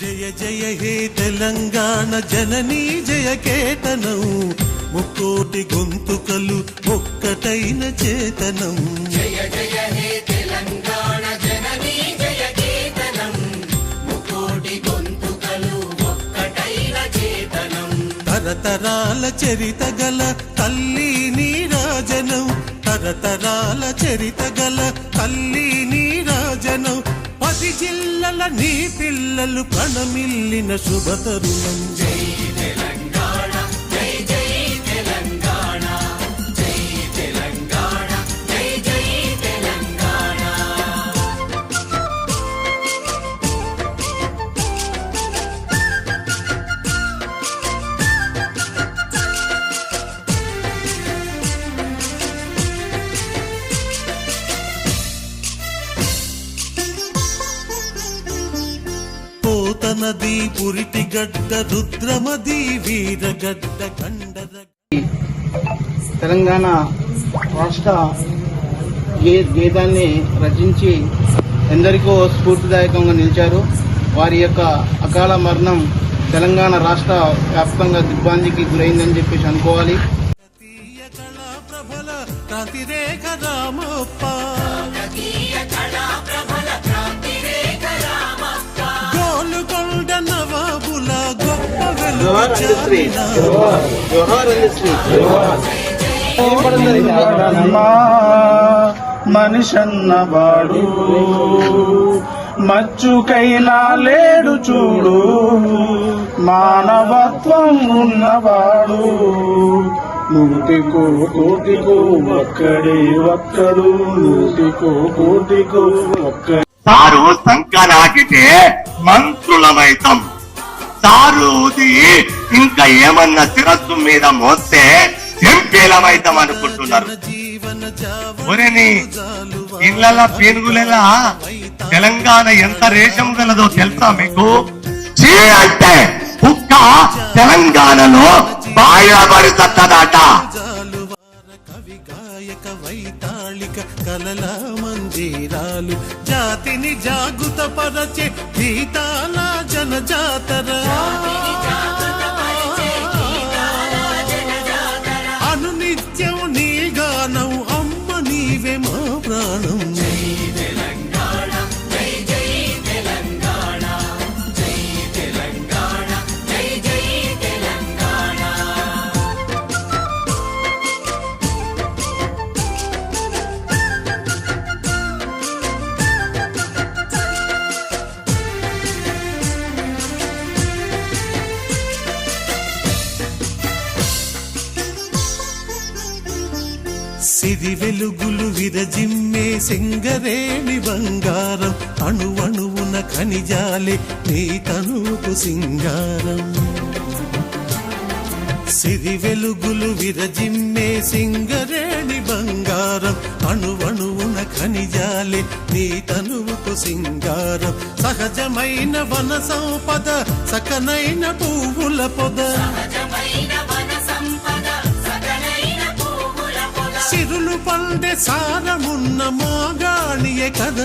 జయ జయ హే తెలంగాణ జననీ జయ కేతనం. ముక్కోటి గొంతుకలు ఒక్కటైన చేతనం. జయ జయ హే తెలంగాణ జననీ జయ కేతనం. ముకోటి గొంతుకలు ఒక్కటైన చేతనం. తరతరాల చరిత గల తల్లి నీరాజనం. తరతరాల చరిత గల తల్లి నీరాజనం. పది జిల్లల నీ పిల్లలు కణమిల్లిన శుభతరుణం. జై నది పురిటి గడ్డ రుద్రమది వీరగడ్డ కండర తెలంగాణ రాష్ట్ర గీతాన్ని రచించి ఎందరికో స్ఫూర్తిదాయకంగా నిలిచారు. వారి యొక్క అకాల మరణం తెలంగాణ రాష్ట్ర వ్యాప్తంగా దిగ్భ్రాంతికి గురైందని చెప్పేసి అనుకోవాలి. ప్రభల జోహార్ అందశ్రీ మనిషన్నవాడు మచ్చుకైనా లేడు చూడు. మానవత్వం ఉన్నవాడు. నూటికో కోటికో ఒక్కడే ఒక్కడు. నూటికో కోటికో ఒక్క సారు సంకనాకితే మంత్రులమైతం. సారూది ఇంకా ఏమన్నా శిరస్సు మీద మోస్తే ఎంపీలమైతం అనుకుంటున్నారు. ఒరేని ఇళ్ళ పీనుగులెలా? తెలంగాణ ఎంత రేషం గలదో తెలుసా మీకు? చీ అంటే కుక్క తెలంగాణలో బాయబడిసత్తదాట గాయక వైతాళిక కలల మందిరాలు జాతిని జాగృత పరచే గీతాల జన జాతర అను నిత్యం నీ గానం అమ్మ నీవే మా ప్రాణం. సిరి వెలుగులు విరజిమ్మే సింగరేణి బంగారం అణువణువున ఖనిజాలే నీ తనుకు సింగారం. సిరి వెలుగులు విరజిమ్మే సింగరేణి బంగారం అణువణువున ఖనిజాలే నీ తనువుకు సింగారం. సహజమైన వన సంపద సకనైన పువ్వుల పొద. సహజ పండే సారమున్న మోగాణియే కథ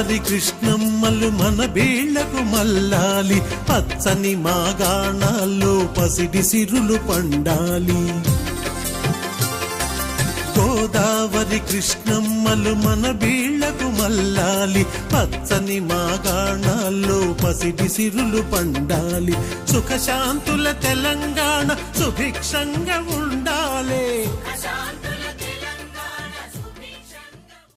గోదావరి కృష్ణమ్మలు మన బీళ్ళకు మల్లాలి. పచ్చని మాగాణాల్లో పసిడి సిరులు పండాలి. గోదావరి కృష్ణమ్మలు మన బీళ్ళకు మల్లాలి. పచ్చని మాగాణాల్లో పసిడి సిరులు పండాలి. సుఖశాంతుల తెలంగాణ సుభిక్షంగా ఉండాలి.